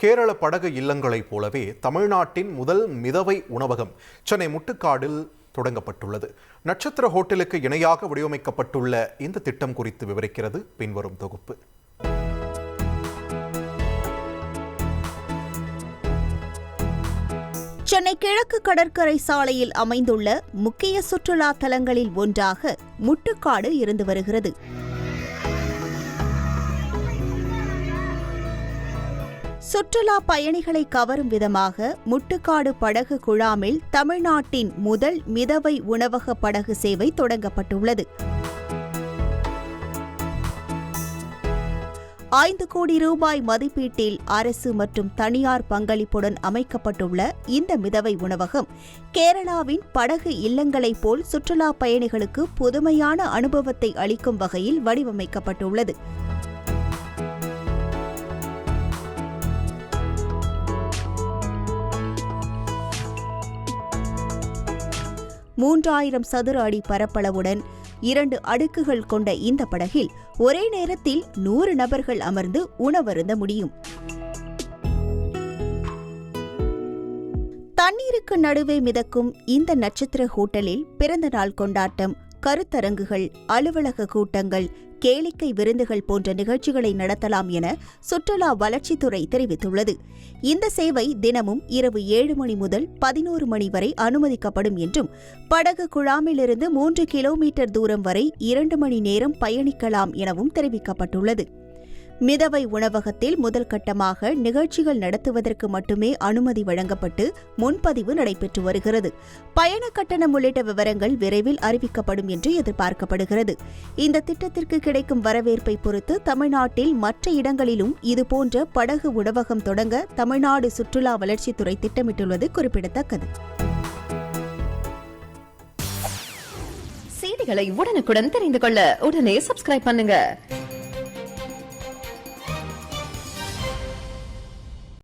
கேரள படகு இல்லங்களைப் போலவே தமிழ்நாட்டின் முதல் மிதவை உணவகம் சென்னை முட்டுக்காடில் தொடங்கப்பட்டுள்ளது. நட்சத்திர ஹோட்டலுக்கு இணையாக வடிவமைக்கப்பட்டுள்ள இந்த திட்டம் குறித்து விவரிக்கிறது பின்வரும் தொகுப்பு. சென்னை கிழக்கு கடற்கரை சாலையில் அமைந்துள்ள முக்கிய சுற்றுலா தலங்களில் ஒன்றாக முட்டுக்காடு இருந்து வருகிறது. சுற்றுலா பயணிகளை கவரும் விதமாக முட்டுக்காடு படகு குழாமில் தமிழ்நாட்டின் முதல் மிதவை உணவக படகு சேவை தொடங்கப்பட்டுள்ளது. ஐந்து கோடி ரூபாய் மதிப்பீட்டில் அரசு மற்றும் தனியார் பங்களிப்புடன் அமைக்கப்பட்டுள்ள இந்த மிதவை உணவகம் கேரளாவின் படகு இல்லங்களைப் போல் சுற்றுலா பயணிகளுக்கு புதுமையான அனுபவத்தை அளிக்கும் வகையில் வடிவமைக்கப்பட்டுள்ளது. மூன்றாயிரம் சதுர அடி பரப்பளவுடன் இரண்டு அடுக்குகள் கொண்ட இந்த படகில் ஒரே நேரத்தில் நூறு நபர்கள் அமர்ந்து உணவருந்த முடியும். தண்ணீருக்கு நடுவே மிதக்கும் இந்த நட்சத்திர ஹோட்டலில் பிறந்த நாள் கொண்டாட்டம் கருத்தரங்குகள் அலுவலக கூட்டங்கள் கேளிக்கை விருந்துகள் போன்ற நிகழ்ச்சிகளை நடத்தலாம் என சுற்றுலா வளர்ச்சித்துறை தெரிவித்துள்ளது. இந்த சேவை தினமும் இரவு ஏழு மணி முதல் பதினோரு மணி வரை அனுமதிக்கப்படும் என்றும் படகு குழாமிலிருந்து மூன்று கிலோமீட்டர் தூரம் வரை இரண்டு மணி நேரம் பயணிக்கலாம் எனவும் தெரிவிக்கப்பட்டுள்ளது. மிதவை உணவகத்தில் முதல் கட்டமாக நிகழ்ச்சிகள் நடத்துவதற்கு மட்டுமே அனுமதி வழங்கப்பட்டு முன்பதிவு நடைபெற்று வருகிறது. பயண கட்டணம் உள்ளிட்ட விவரங்கள் விரைவில் அறிவிக்கப்படும் என்று எதிர்பார்க்கப்படுகிறது. இந்த திட்டத்திற்கு கிடைக்கும் வரவேற்பை பொறுத்து தமிழ்நாட்டில் மற்ற இடங்களிலும் இதுபோன்ற படகு உணவகம் தொடங்க தமிழ்நாடு சுற்றுலா வளர்ச்சித்துறை திட்டமிட்டுள்ளது குறிப்பிடத்தக்கது. செய்திகளை உடனுக்குடன் தெரிந்து கொள்ள உடனே சப்ஸ்கிரைப் பண்ணுங்க.